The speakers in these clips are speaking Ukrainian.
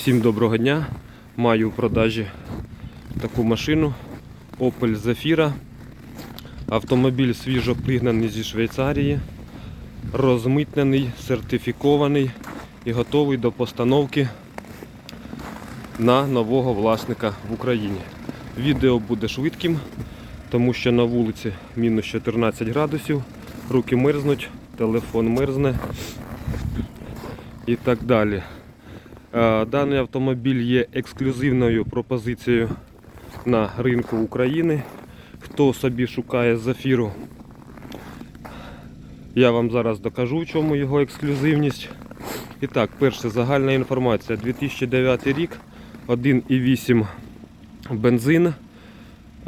Всім доброго дня. Маю у продажі таку машину Opel Zafira. Автомобіль свіжо пригнаний зі Швейцарії, розмитнений, сертифікований і готовий до постановки на нового власника в Україні. Відео буде швидким, тому що на вулиці мінус 14 градусів, руки мерзнуть, телефон мерзне і так далі. Е, Даний автомобіль є ексклюзивною пропозицією на ринку України. Хто собі шукає зафіру, я вам зараз докажу, в чому його ексклюзивність. І так, перше, загальна інформація. 2009 рік, 1,8 бензин,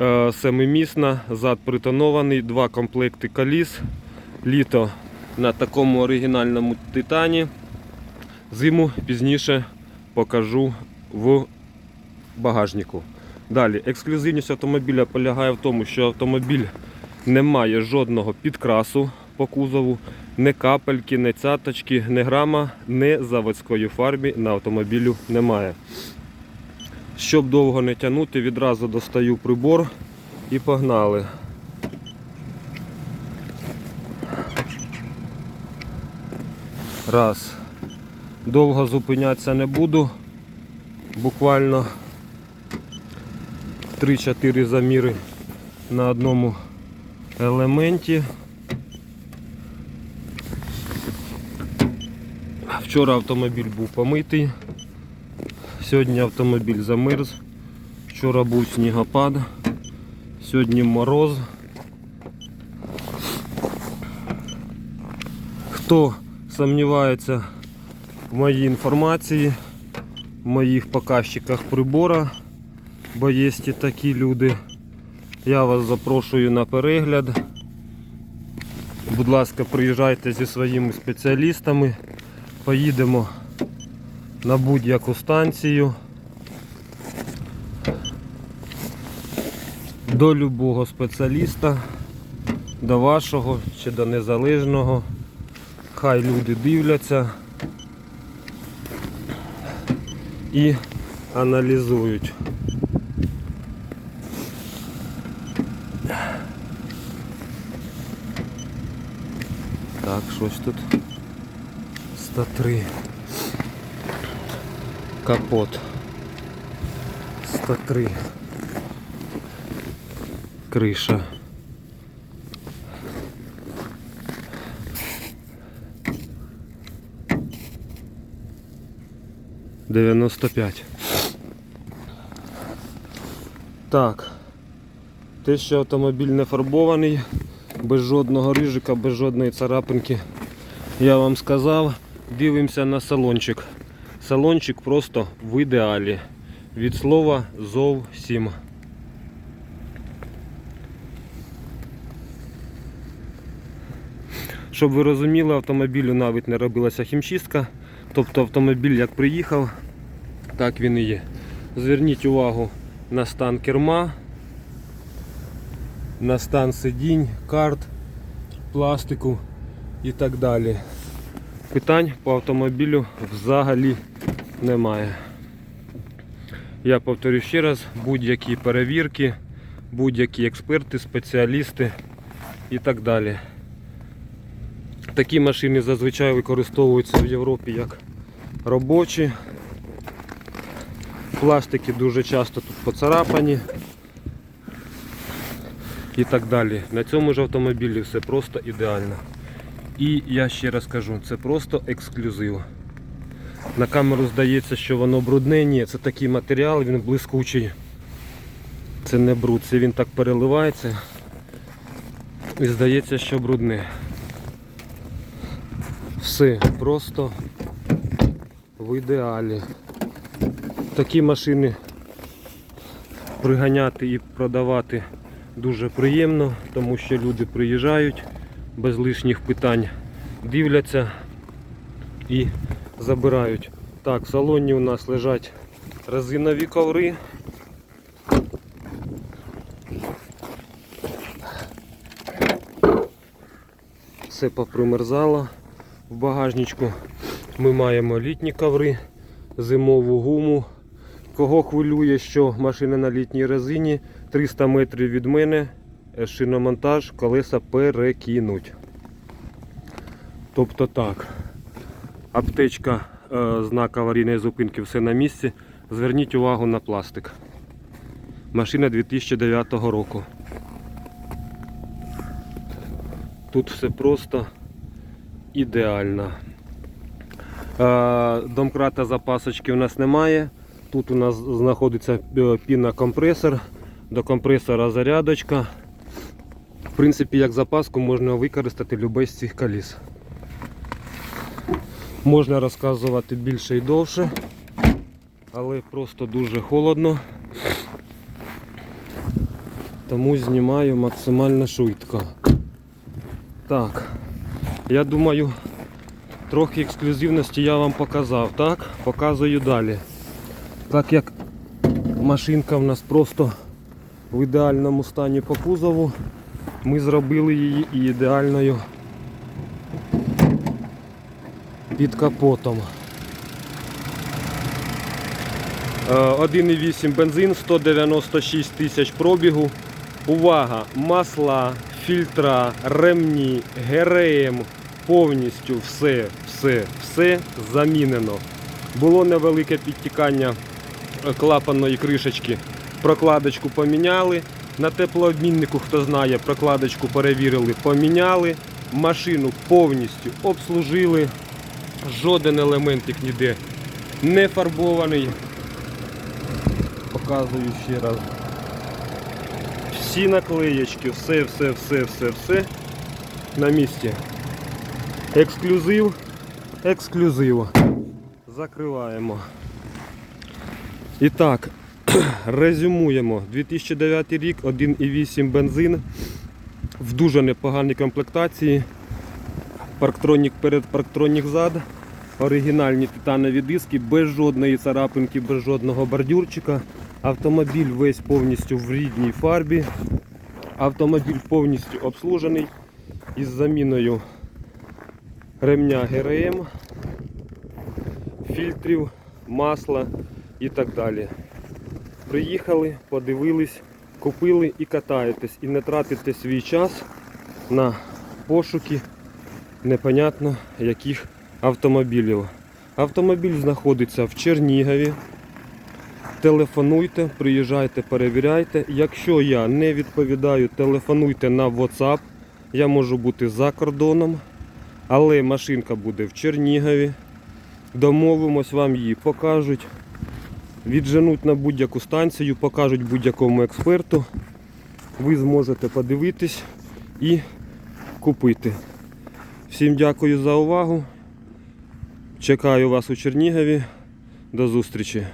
е, семимісна, зад притонований, два комплекти коліс, літо на такому оригінальному титані. Зиму пізніше покажу в багажнику. Далі, ексклюзивність автомобіля полягає в тому, що автомобіль не має жодного підкрасу по кузову, не капельки, не цяточки, не грама, не заводської фарби на автомобілю немає. Щоб довго не тягнути, відразу достаю прибор і погнали. Раз. Довго зупинятися не буду. Буквально 3-4 заміри на одному елементі. Вчора автомобіль був помитий. Сьогодні автомобіль замерз. Вчора був снігопад. Сьогодні мороз. Хто сумнівається в моїй інформації, в моїх показчиках прибора, бо є і такі люди. Я вас запрошую на перегляд. Будь ласка, приїжджайте зі своїми спеціалістами. Поїдемо на будь-яку станцію. До любого спеціаліста, до вашого чи до незалежного. Хай люди дивляться і аналізують. Так, щось тут 103. Капот. 103. Криша. Дев'яносто п'ять. Так. Те, що автомобіль не фарбований, без жодного рижика, без жодної царапинки. Я вам сказав, дивимося на салончик. Салончик просто в ідеалі. Від слова зовсім. Щоб ви розуміли, автомобілю навіть не робилася хімчистка. Тобто автомобіль як приїхав, так він і є. Зверніть увагу на стан керма, на стан сидінь, карт, пластику і так далі. Питань по автомобілю взагалі немає. Я повторю ще раз, будь-які перевірки, будь-які експерти, спеціалісти і так далі. Такі машини зазвичай використовуються в Європі як робочі. Пластики дуже часто тут поцарапані і так далі. На цьому ж автомобілі все просто ідеально. І я ще раз кажу, це просто ексклюзив. На камеру здається, що воно брудне. Ні, це такий матеріал, він блискучий. Це не бруд, це він так переливається. І здається, що брудне. Все просто в ідеалі. Такі машини приганяти і продавати дуже приємно, тому що люди приїжджають без лишніх питань, дивляться і забирають. Так, в салоні у нас лежать резинові коври. Все попримерзало в багажничку. Ми маємо літні коври, зимову гуму. Кого хвилює, що машина на літній резині 300 метрів від мене, е, шиномонтаж, колеса перекинуть. Тобто так. Аптечка, е, знак аварійної зупинки, все на місці. Зверніть увагу на пластик. Машина 2009 року. Тут все просто ідеально. Е, Домкрата запасочки у нас немає. Тут у нас знаходиться е, пінокомпресор, до компресора зарядочка. В принципі, як запаску можна використати любе з цих коліс. Можна розказувати більше і довше, але просто дуже холодно. Тому знімаю максимально швидко. Так, я думаю, трохи ексклюзивності я вам показав, так? Показую далі. Так як машинка в нас просто в ідеальному стані по кузову, ми зробили її і ідеальною під капотом. Е, 1,8 бензин, 196 тисяч пробігу. Увага! Масла, фільтра, ремні, ГРМ, повністю все, все, все замінено. Було невелике підтікання е, клапанної кришечки. Прокладочку поміняли. На теплообміннику, хто знає, прокладочку перевірили, поміняли. Машину повністю обслужили. Жоден елементик ніде не фарбований. Показую ще раз. Всі наклеєчки, все, все, все, все, все на місці. Ексклюзив, ексклюзив. Закриваємо. І так, резюмуємо. 2009 рік, 1,8 бензин в дуже непоганій комплектації. Парктронік перед, парктронік зад. Оригінальні титанові диски, без жодної царапинки, без жодного бордюрчика. Автомобіль весь повністю в рідній фарбі. Автомобіль повністю обслужений із заміною ремня ГРМ, фільтрів, масла і так далі. Приїхали, подивились, купили і катаєтесь. І не тратите свій час на пошуки непонятно яких автомобілів. Автомобіль знаходиться в Чернігові. Телефонуйте, приїжджайте, перевіряйте. Якщо я не відповідаю, телефонуйте на WhatsApp. Я можу бути за кордоном, але машинка буде в Чернігові. Домовимось, вам її покажуть. Відженуть на будь-яку станцію, покажуть будь-якому експерту. Ви зможете подивитись і купити. Всім дякую за увагу. Чекаю вас у Чернігові. До зустрічі.